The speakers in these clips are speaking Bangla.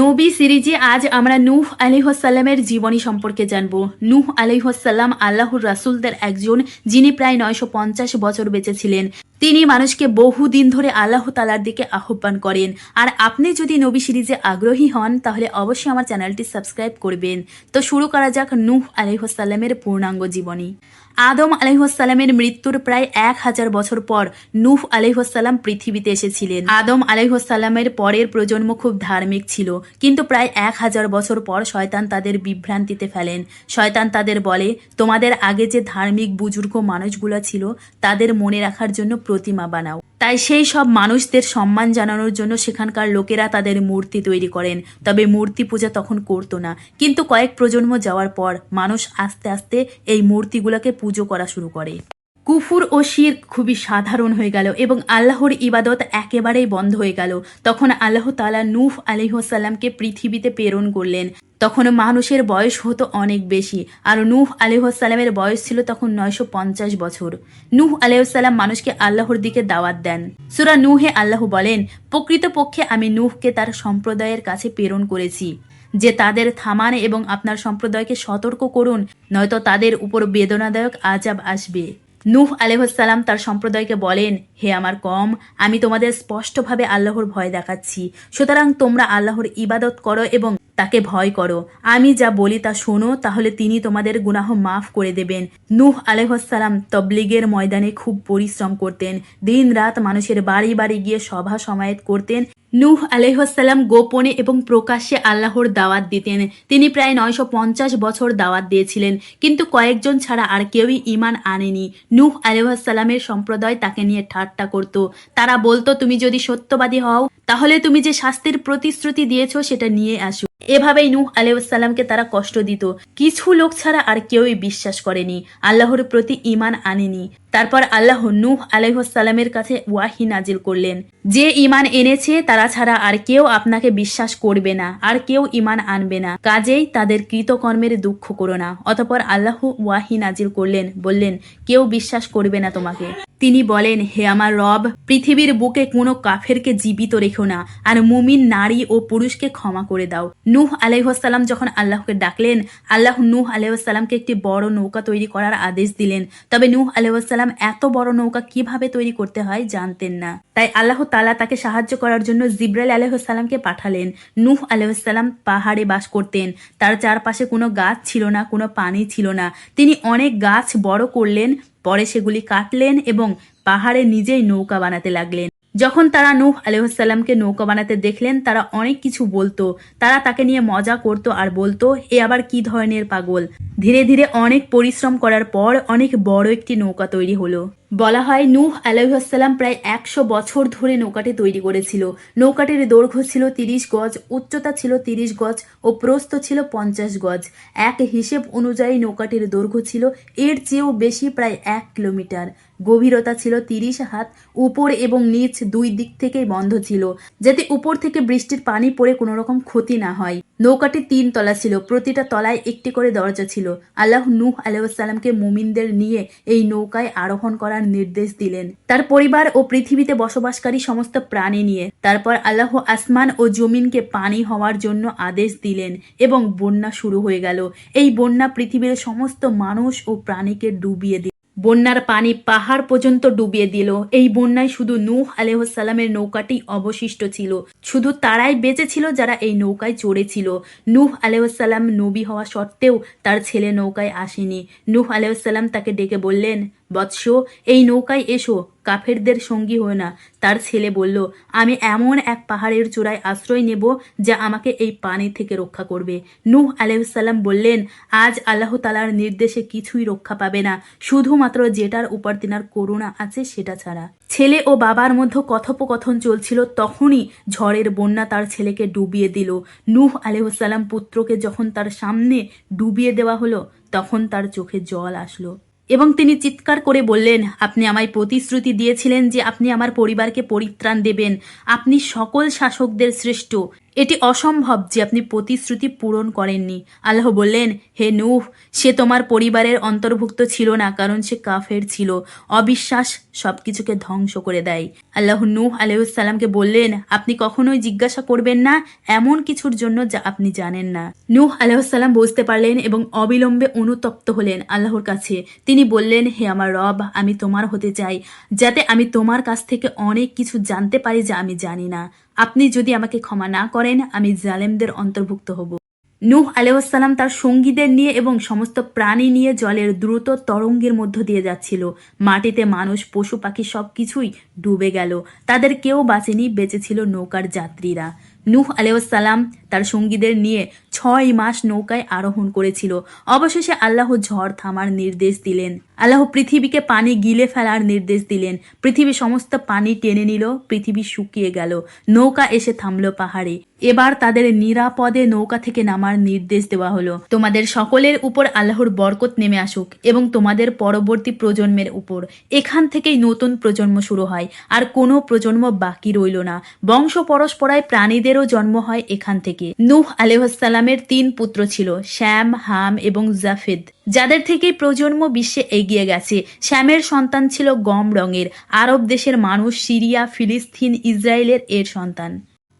নবী সিরিজে আজ আমরা নূহ আলিহসাল্লামের জীবনী সম্পর্কে জানব। নূহ আলিহসাল্লাম আল্লাহর রাসুলদের একজন, যিনি প্রায় নয়শো পঞ্চাশ বছর বেঁচে ছিলেন তিনি মানুষকে বহুদিন ধরে আল্লাহ তালার দিকে আহ্বান করেন। আর আপনি যদি নবী সিরিজে আগ্রহী হন, তাহলে অবশ্যই আমার চ্যানেলটি সাবস্ক্রাইব করবেন। তো শুরু করা যাক নূহ আলিহসাল্লামের পূর্ণাঙ্গ জীবনী। আদম আলাইহসাল্লামের মৃত্যুর প্রায় এক হাজার বছর পর নুফ আলাইহসাল্লাম পৃথিবীতে এসেছিলেন। আদম আলাইহসাল্লামের পরের প্রজন্ম খুব ধার্মিক ছিল, কিন্তু প্রায় এক হাজার বছর পর শয়তান তাদের বিভ্রান্তিতে ফেলেন। শয়তান তাদের বলে, তোমাদের আগে যে ধার্মিক বুজুর্গ মানুষগুলো ছিল, তাদের মনে রাখার জন্য প্রতিমা বানাও। তাই সেই সব মানুষদের সম্মান জানানোর জন্য সেখানকার লোকেরা তাদের মূর্তি তৈরি করেন। তবে মূর্তি পূজা তখন করতো না। কিন্তু কয়েক প্রজন্ম যাওয়ার পর মানুষ আস্তে আস্তে এই মূর্তিগুলোকে পুজো করা শুরু করে। কুফুর ও শির খুবই সাধারণ হয়ে গেল এবং আল্লাহর ইবাদত একেবারেই বন্ধ হয়ে গেল। তখন আল্লাহ তালা নূহ আলিহাসাল্লামকে পৃথিবীতে প্রেরণ করলেন। তখন মানুষের বয়স হতো অনেক বেশি। আর নূহ আলিহাসাল্লামের বয়স ছিল তখন নয়শো পঞ্চাশ বছর। নূহ আলিহাসাল্লাম মানুষকে আল্লাহর দিকে দাওয়াত দেন। সুরা নূহে আল্লাহ বলেন, প্রকৃতপক্ষে আমি নূহকে তার সম্প্রদায়ের কাছে প্রেরণ করেছি। যে তাদের থামান এবং আপনার সম্প্রদায়কে সতর্ক করুন, নয়তো তাদের উপর বেদনাদায়ক আজাব আসবে। নূহ আলেহসাল্লাম তার সম্প্রদায়কে বলেন, হে আমার কম, আমি তোমাদের স্পষ্টভাবে আল্লাহর ভয় দেখাচ্ছি। সুতরাং তোমরা আল্লাহর ইবাদত করো এবং তাকে ভয় করো। আমি যা বলি তা শোনো, তাহলে তিনি তোমাদের গুনাহ মাফ করে দেবেন। নুহ আলহসালাম তবলিগের ময়দানে খুব পরিশ্রম করতেন। দিন রাত মানুষের বাড়ি বাড়ি গিয়ে সভা সমায়েত করতেন। নূহ আলহ্লাম গোপনে এবং প্রকাশ্যে আল্লাহর দাওয়াত দিতেন। তিনি প্রায় নয়শো পঞ্চাশ বছর দাওয়াত দিয়েছিলেন, কিন্তু কয়েকজন ছাড়া আর কেউই ইমান আনেনি। নূহ আলহামের সম্প্রদায় তাকে নিয়ে ঠাট্টা করত। তারা বলতো, তুমি যদি সত্যবাদী হও, তাহলে তুমি যে শাস্তির প্রতিশ্রুতি দিয়েছ সেটা নিয়ে আসো। এভাবেই নূহ আলাইসাল্লামকে তারা কষ্ট দিত। কিছু লোক ছাড়া আর কেউই বিশ্বাস করেনি। আল্লাহর প্রতি ইমান আনেনি। তারপর আল্লাহ নূহ আলাইহসাল্লামের কাছে ওয়াহি নাজিল করলেন। যে ইমান এনেছে, তারা ছাড়া আর কেউ আপনাকে বিশ্বাস করবে না, আর কেউ ইমান আনবে না। কাজেই তাদের কৃতকর্মের দুঃখ করো না। অতপর আল্লাহ ওয়াহি নাজিল করলেন, বললেন, কেউ বিশ্বাস করবে না তোমাকে। তিনি বলেন, হে আমার রব, পৃথিবীর বুকে কোনো কাফেরকে জীবিত রেখো না, আর মুমিন নারী ও পুরুষকে ক্ষমা করে দাও। নূহ আলাইহাল্লাম যখন আল্লাহকে ডাকলেন, আল্লাহ নূহ আলাইসাল্লামকে একটি বড় নৌকা তৈরি করার আদেশ দিলেন। তবে নূহ আলাইসাল্লাম এত বড় নৌকা কীভাবে তৈরি করতে হয় জানতেন না। তাই আল্লাহ তালা তাকে সাহায্য করার জন্য জিব্রাইল আলাইসাল্লামকে পাঠালেন। নূহ আলাইসাল্লাম পাহাড়ে বাস করতেন। তার চারপাশে কোনো গাছ ছিল না, কোনো পানি ছিল না। তিনি অনেক গাছ বড় করলেন পরে সেগুলি কাটলেন এবং পাহাড়ে নিজেই নৌকা বানাতে লাগলেন। যখন তারা নূহ আলহামকে নৌকা বানাতে দেখলেন, তারা অনেক কিছু বলতো। তারা তাকে নিয়ে মজা করত আর বলতো, এ আবার কি ধরনের পাগল? ধীরে ধীরে অনেক পরিশ্রম করার পর অনেক বড় একটি নৌকা তৈরি হলো। বলা হয়, নূহ আলাইসাল্লাম প্রায় একশো বছর ধরে নৌকাটি তৈরি করেছিল। নৌকাটির দৈর্ঘ্য ছিল তিরিশ গজ, উচ্চতা ছিল তিরিশ গজ ও প্রস্থ ছিল পঞ্চাশ গজ। এক হিসেব অনুযায়ী নৌকাটির দৈর্ঘ্য ছিল, এর চেয়েও বেশি প্রায় এক কিলোমিটার। গভীরতা ছিল তিরিশ হাত, উপর এবং নিচ দুই দিক থেকেই বন্ধ ছিল, যাতে উপর থেকে বৃষ্টির পানি পড়ে কোনো রকম ক্ষতি না হয়। নৌকাটি তিন তলা ছিল, প্রতিটা তলায় একটি করে দরজা ছিল। আল্লাহ নূহ আলাইসাল্লামকে মুমিনদের নিয়ে এই নৌকায় আরোহণ করার নির্দেশ দিলেন। তার পরিবার ও পৃথিবীতে বসবাসকারী সমস্ত প্রাণী নিয়ে। তারপর আল্লাহ আসমান ও জমিনকে পানি হওয়ার জন্য আদেশ দিলেন এবং বন্যা শুরু হয়ে গেল। এই বন্যা পৃথিবীর সমস্ত মানুষ ও প্রাণীকে ডুবিয়ে দিল। বন্যার পানি পাহাড় পর্যন্ত ডুবিয়ে দিল। এই বন্যায় শুধু নূহ আলহ্লামের নৌকাটি অবশিষ্ট ছিল। শুধু তারাই বেঁচে ছিল যারা এই নৌকায় চড়েছিল। নূহ আলহ্লাম নবী হওয়া সত্ত্বেও তার ছেলে নৌকায় আসেনি। নূহ আলহ্লাম তাকে ডেকে বললেন বৎস, এই নৌকায় এসো, কাফেরদের সঙ্গী হয় না। তার ছেলে বলল, আমি এমন এক পাহাড়ের চূড়ায় আশ্রয় নেব যা আমাকে এই পানি থেকে রক্ষা করবে। নূহ আলহাম বললেন, আজ আল্লাহ তালার নির্দেশে কিছুই রক্ষা পাবে না, শুধুমাত্র যেটার উপর তিনার করুণা আছে সেটা ছাড়া। ছেলে ও বাবার মধ্যে কথোপকথন চলছিল, তখনই ঝড়ের বন্যা তার ছেলেকে ডুবিয়ে দিল। নূহ আলহাম পুত্রকে যখন তার সামনে ডুবিয়ে দেওয়া হলো, তখন তার চোখে জল আসলো। এবং তিনি চিৎকার করে বললেন, আপনি আমায় প্রতিশ্রুতি দিয়েছিলেন যে আপনি আমার পরিবারকে পরিত্রাণ দেবেন। আপনি সকল শাসকদের শ্রেষ্ঠ। এটি অসম্ভব যে আপনি প্রতিশ্রুতি পূরণ করেননি। আল্লাহ বললেন, হে নূহ, সে তোমার পরিবারের অন্তর্ভুক্ত ছিল না, কারণ সে কাফের ছিল। অবিশ্বাস সবকিছুকে ধ্বংস করে দেয়। আল্লাহ নূহ আলাইসাল্লামকে বললেন, আপনি কখনোই জিজ্ঞাসা করবেন না এমন কিছুর জন্য যা আপনি জানেন না। নূহ আলাইসাল্লাম বুঝতে পারলেন এবং অবিলম্বে অনুতপ্ত হলেন আল্লাহর কাছে। তিনি বললেন, হে আমার রব, আমি তোমার হতে চাই, যাতে আমি তোমার কাছ থেকে অনেক কিছু জানতে পারি যা আমি জানি না। আপনি যদি আমাকে ক্ষমা না করেন, আমি জালেমদের অন্তর্ভুক্ত হব। নূহ আলাইসাল্লাম তার সঙ্গীদের নিয়ে এবং সমস্ত প্রাণী নিয়ে জলের দ্রুত তরঙ্গের মধ্য দিয়ে যাচ্ছিল। মাটিতে মানুষ, পশু, পাখি সব কিছুই ডুবে গেল। তাদের কেউ বাঁচেনি বেঁচেছিল নৌকার যাত্রীরা। নূহ আলাইসাল্লাম তার সঙ্গীদের নিয়ে ছয় মাস নৌকায় আরোহণ করেছিল। অবশেষে আল্লাহ ঝড় থামার নির্দেশ দিলেন। আল্লাহ পৃথিবীকে পানি গিলে ফেলার নির্দেশ দিলেন। পৃথিবী সমস্ত পানি টেনে নিল, পৃথিবী শুকিয়ে গেল। নৌকা এসে থামলো পাহাড়ে। এবার তাদের নিরাপদে নৌকা থেকে নামার নির্দেশ দেওয়া হলো। তোমাদের সকলের উপর আল্লাহর বরকত নেমে আসুক এবং তোমাদের পরবর্তী প্রজন্মের উপর। এখান থেকেই নতুন প্রজন্ম শুরু হয়। আর কোনো প্রজন্ম বাকি রইল না। বংশ পরস্পরায় প্রাণীদেরও জন্ম হয় এখান থেকে। নুহ নূহ আলেহাসাল্লামের তিন পুত্র ছিল, শ্যাম, হাম এবং জাফেদ। যাদের থেকে প্রজন্ম বিশ্বে এগিয়ে গেছে, শ্যামের সন্তান ছিল গম রঙের, আরব দেশের মানুষ সিরিয়া, ফিলিস্তিন, ইসরায়েলের এর সন্তান।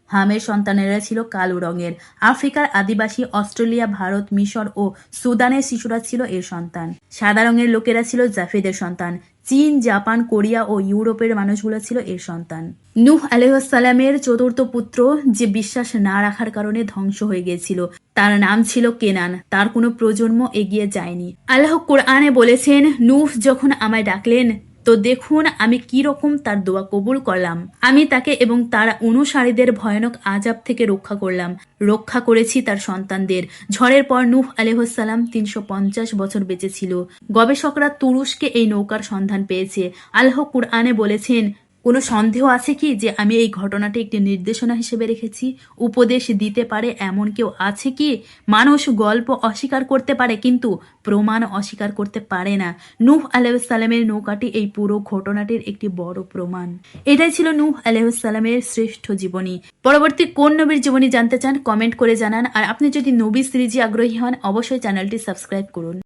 হামের সন্তানেরা ছিল কালো রঙের, আফ্রিকার আদিবাসী, অস্ট্রেলিয়া, ভারত, মিশর ও সুদানের শিশুরা ছিল এর সন্তান। সাদা রঙের লোকেরা ছিল জাফেদের সন্তান চীন, জাপান, কোরিয়া ও ইউরোপের মানুষগুলো ছিল এর সন্তান। নুহ আলহামের চতুর্থ পুত্র যে বিশ্বাস না রাখার কারণে ধ্বংস হয়ে গিয়েছিল, তার নাম ছিল কেনান। তার কোনো প্রজন্ম এগিয়ে যায়নি। আল্লাহ কোরআনে বলেছেন, নুহ যখন আমায় ডাকলেন তো দেখুন আমি কি রকম তার দোয়া কবুল করলাম। আমি তাকে এবং তার অনুসারীদের ভয়ানক আজাব থেকে রক্ষা করলাম। রক্ষা করেছি তার সন্তানদের। ঝড়ের পর নূহ আলেহসালাম তিনশো পঞ্চাশ বছর বেঁচে ছিল। গবেষকরা তুরস্কে এই নৌকার সন্ধান পেয়েছে। আল্লাহ কুরআনে বলেছেন কোনো সন্দেহ আছে কি যে আমি এই ঘটনাটি একটি নির্দেশনা হিসেবে রেখেছি? উপদেশ দিতে পারে এমন কেউ আছে কি? মানুষ গল্প অস্বীকার করতে পারে, কিন্তু প্রমাণ অস্বীকার করতে পারে না। নূহ আলাইসাল্লামের নৌকাটি এই পুরো ঘটনাটির একটি বড় প্রমাণ। এটাই ছিল নূহ আলাইসাল্লামের শ্রেষ্ঠ জীবনী। পরবর্তী কোন নবীর জীবনী জানতে চান কমেন্ট করে জানান। আর আপনি যদি নবী সিরিজে আগ্রহী হন, অবশ্যই চ্যানেলটি সাবস্ক্রাইব করুন।